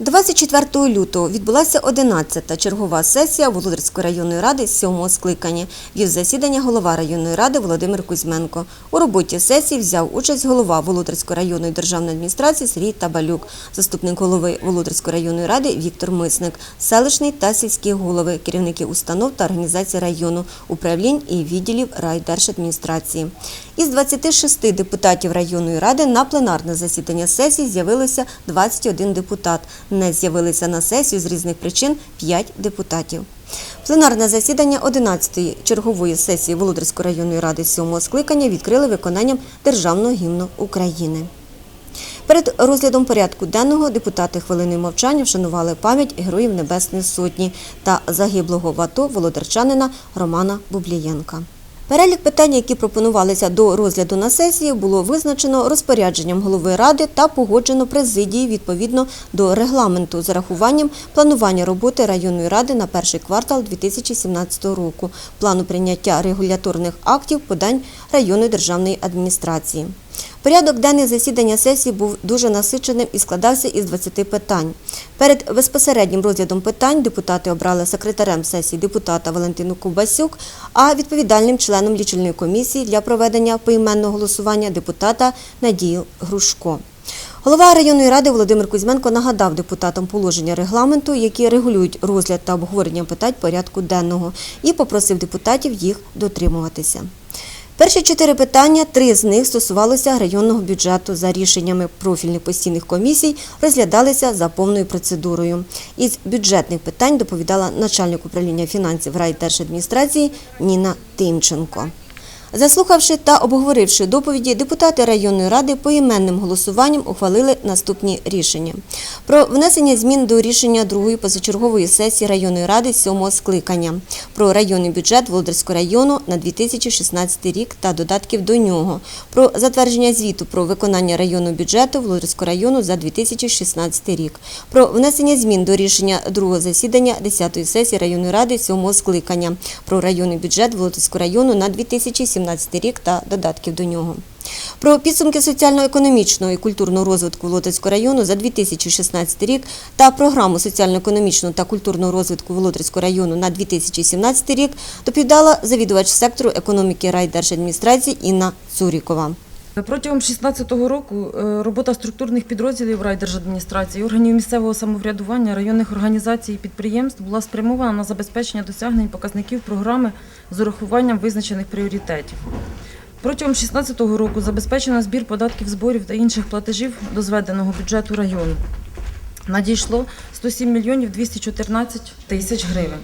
24 лютого відбулася 11-та чергова сесія Володарської районної ради сьомого скликання. Вів засідання голова районної ради Володимир Кузьменко. У роботі сесії взяв участь голова Володарської районної державної адміністрації Сергій Табалюк, заступник голови Володарської районної ради Віктор Мисник, селищний та сільські голови, керівники установ та організацій району, управлінь і відділів райдержадміністрації. Із 26 депутатів районної ради на пленарне засідання сесії з'явилося 21 депутат. Не з'явилися на сесію з різних причин 5 депутатів. Пленарне засідання 11-ї чергової сесії Володарської районної ради 7-го скликання відкрили виконанням Державного гімну України. Перед розглядом порядку денного депутати хвилиною мовчання вшанували пам'ять героїв Небесної Сотні та загиблого в АТО володарчанина Романа Бублієнка. Перелік питань, які пропонувалися до розгляду на сесії, було визначено розпорядженням голови ради та погоджено президії відповідно до регламенту з рахуванням планування роботи районної ради на перший квартал 2017 року, плану прийняття регуляторних актів подань районної державної адміністрації. Порядок денний засідання сесії був дуже насиченим і складався із 20 питань. Перед безпосереднім розглядом питань депутати обрали секретарем сесії депутата Валентину Ковбасюк, а відповідальним членом лічильної комісії для проведення поіменного голосування депутата Надію Грушко. Голова районної ради Володимир Кузьменко нагадав депутатам положення регламенту, які регулюють розгляд та обговорення питань порядку денного, і попросив депутатів їх дотримуватися. Перші чотири питання, три з них стосувалися районного бюджету. За рішеннями профільних постійних комісій розглядалися за повною процедурою. Із бюджетних питань доповідала начальник управління фінансів райдержадміністрації Ніна Тимченко. Заслухавши та обговоривши доповіді, депутати районної ради поіменним голосуванням ухвалили наступні рішення. Про внесення змін до рішення другої позачергової сесії районної ради сьомого скликання, про районний бюджет Володарського району на 2016 рік та додатків до нього, про затвердження звіту про виконання районного бюджету Володарського району за 2016 рік, про внесення змін до рішення другого засідання 10-ї сесії районної ради сьомого скликання, про районний бюджет Володарського району на 2017 рік та додатків до нього. Про підсумки соціально-економічного і культурного розвитку Володарського району за 2016 рік та програму соціально-економічного та культурного розвитку Володарського району на 2017 рік доповідала завідувач сектору економіки райдержадміністрації Інна Цурікова. Протягом 2016 року е, робота структурних підрозділів райдержадміністрації, органів місцевого самоврядування, районних організацій і підприємств була спрямована на забезпечення досягнень показників програми з урахуванням визначених пріоритетів. Протягом 2016 року забезпечено збір податків, зборів та інших платежів до зведеного бюджету району. Надійшло 107 мільйонів 214 тисяч гривень,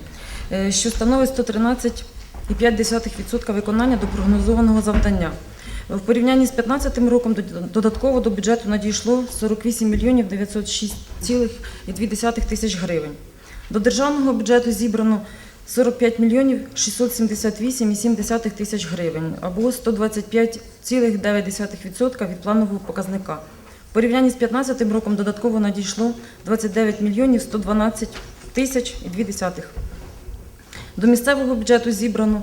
е, що становить 113,5% виконання до прогнозованого завдання. В порівнянні з 2015 роком додатково до бюджету надійшло 48 мільйонів 906,2 тисяч гривень. До державного бюджету зібрано 45 мільйонів 678,7 тисяч гривень або 125,9% від планового показника. В порівнянні з 2015 роком додатково надійшло 29 мільйонів 112 тисяч і 2 десятих. До місцевого бюджету зібрано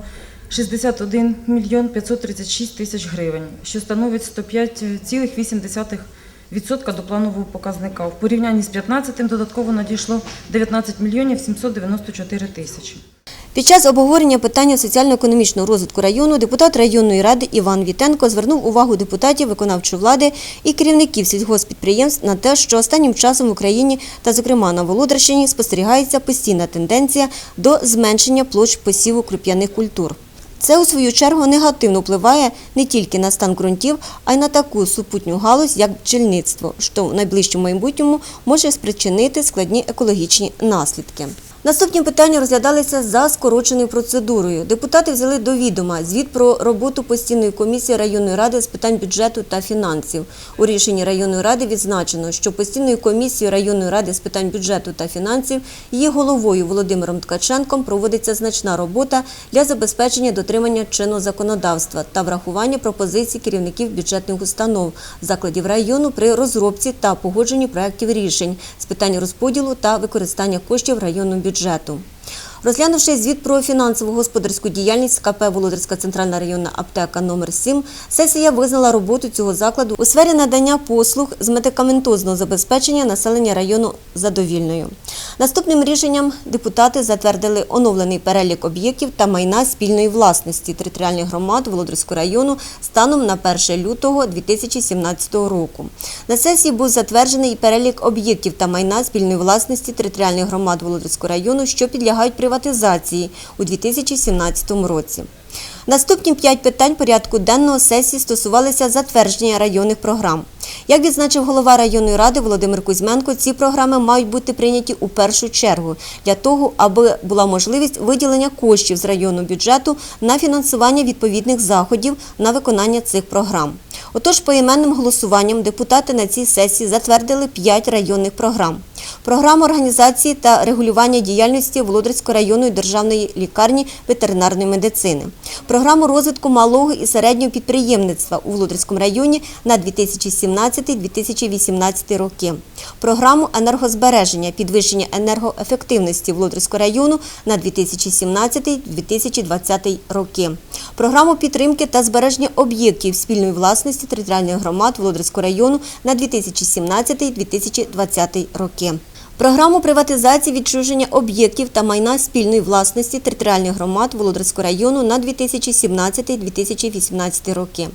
61 мільйон 536 тисяч гривень, що становить 105,8% до планового показника. В порівнянні з 2015 додатково надійшло 19 мільйонів 794 тисячі. Під час обговорення питання соціально-економічного розвитку району депутат районної ради Іван Вітенко звернув увагу депутатів виконавчої влади і керівників сільгоспідприємств на те, що останнім часом в Україні та, зокрема, на Володарщині спостерігається постійна тенденція до зменшення площ посіву круп'яних культур. Це, у свою чергу, негативно впливає не тільки на стан ґрунтів, а й на таку супутню галузь, як бджільництво, що в найближчому майбутньому може спричинити складні екологічні наслідки. Наступні питання розглядалися за скороченою процедурою. Депутати взяли до відома звіт про роботу постійної комісії районної ради з питань бюджету та фінансів. У рішенні районної ради відзначено, що постійною комісією районної ради з питань бюджету та фінансів її головою Володимиром Ткаченком проводиться значна робота для забезпечення дотримання чинного законодавства та врахування пропозицій керівників бюджетних установ, закладів району при розробці та погодженні проєктів рішень з питань розподілу та використання коштів районного бюджету бюджету. Розглянувши звіт про фінансово-господарську діяльність КП Володарська центральна районна аптека номер 7 сесія визнала роботу цього закладу у сфері надання послуг з медикаментозного забезпечення населення району задовільною. Наступним рішенням депутати затвердили оновлений перелік об'єктів та майна спільної власності територіальних громад Володарського району станом на 1 лютого 2017 року. На сесії був затверджений перелік об'єктів та майна спільної власності територіальних громад Володарського району, що підлягають приватизації у 2017 році. Наступні п'ять питань порядку денного сесії стосувалися затвердження районних програм. Як відзначив голова районної ради Володимир Кузьменко, ці програми мають бути прийняті у першу чергу для того, аби була можливість виділення коштів з районного бюджету на фінансування відповідних заходів на виконання цих програм. Отож, поіменним голосуванням депутати на цій сесії затвердили п'ять районних програм. Програму організації та регулювання діяльності Володарської районної державної лікарні ветеринарної медицини, програму розвитку малого і середнього підприємництва у Володарському районі на 2017-2018 роки, програму енергозбереження, підвищення енергоефективності Володарського району на 2017-2020 роки, програму підтримки та збереження об'єктів спільної власності територіальних громад Володарського району на 2017-2020 роки. Програму приватизації відчуження об'єктів та майна спільної власності територіальних громад Володарського району на 2017-2018 роки.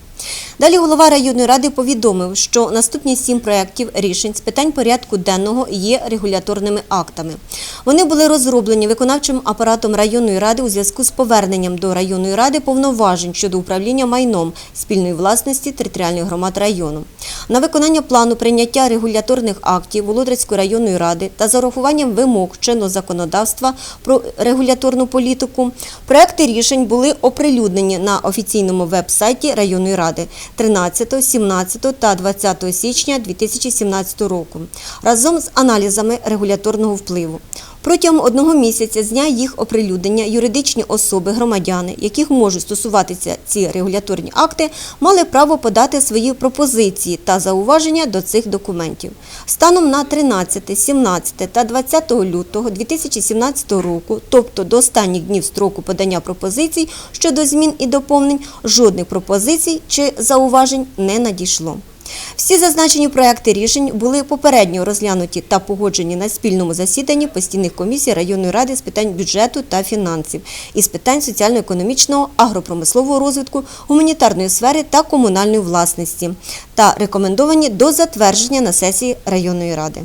Далі голова районної ради повідомив, що наступні сім проєктів рішень з питань порядку денного є регуляторними актами. Вони були розроблені виконавчим апаратом районної ради у зв'язку з поверненням до районної ради повноважень щодо управління майном спільної власності територіальних громад району. На виконання плану прийняття регуляторних актів Володарської районної ради та з урахуванням вимог чинного законодавства про регуляторну політику, проекти рішень були оприлюднені на офіційному веб-сайті районної ради 13, 17 та 20 січня 2017 року разом з аналізами регуляторного впливу. Протягом одного місяця з дня їх оприлюднення юридичні особи, громадяни, яких можуть стосуватися ці регуляторні акти, мали право подати свої пропозиції та зауваження до цих документів. Станом на 13, 17 та 20 лютого 2017 року, тобто до останніх днів строку подання пропозицій щодо змін і доповнень, жодних пропозицій чи зауважень не надійшло. Всі зазначені проекти рішень були попередньо розглянуті та погоджені на спільному засіданні постійних комісій районної ради з питань бюджету та фінансів, із питань соціально-економічного, агропромислового розвитку, гуманітарної сфери та комунальної власності та рекомендовані до затвердження на сесії районної ради.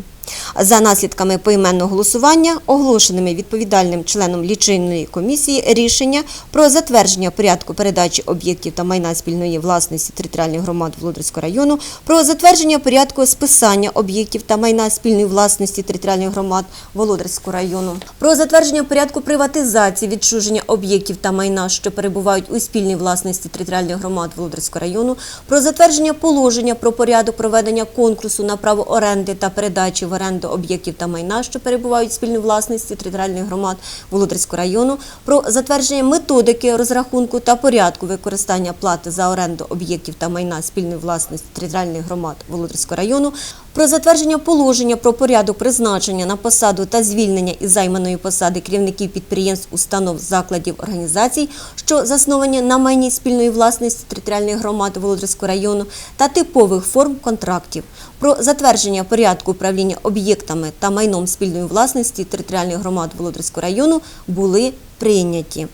За наслідками поіменного голосування, оголошеними відповідальним членом лічильної комісії рішення про затвердження порядку передачі об'єктів та майна спільної власності територіальних громад Володарського району, про затвердження порядку списання об'єктів та майна спільної власності територіальних громад Володарського району, про затвердження порядку приватизації відчуження об'єктів та майна, що перебувають у спільній власності територіальних громад Володарського району, про затвердження положення про порядок проведення конкурсу на право оренди та передачі в оренду об'єктів та майна, що перебувають в спільній власності територіальних громад Володарського району, про затвердження методики розрахунку та порядку використання плати за оренду об'єктів та майна спільної власності територіальних громад Володарського району, про затвердження положення про порядок призначення на посаду та звільнення із займаної посади керівників підприємств, установ, закладів, організацій, що засновані на майні спільної власності територіальних громад Володарського району та типових форм контрактів, про затвердження порядку управління об'єктами та майном спільної власності територіальних громад Володарського району були прийняті.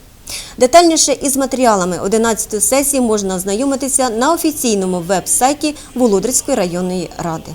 Детальніше із матеріалами 11 сесії можна ознайомитися на офіційному веб-сайті Володарської районної ради.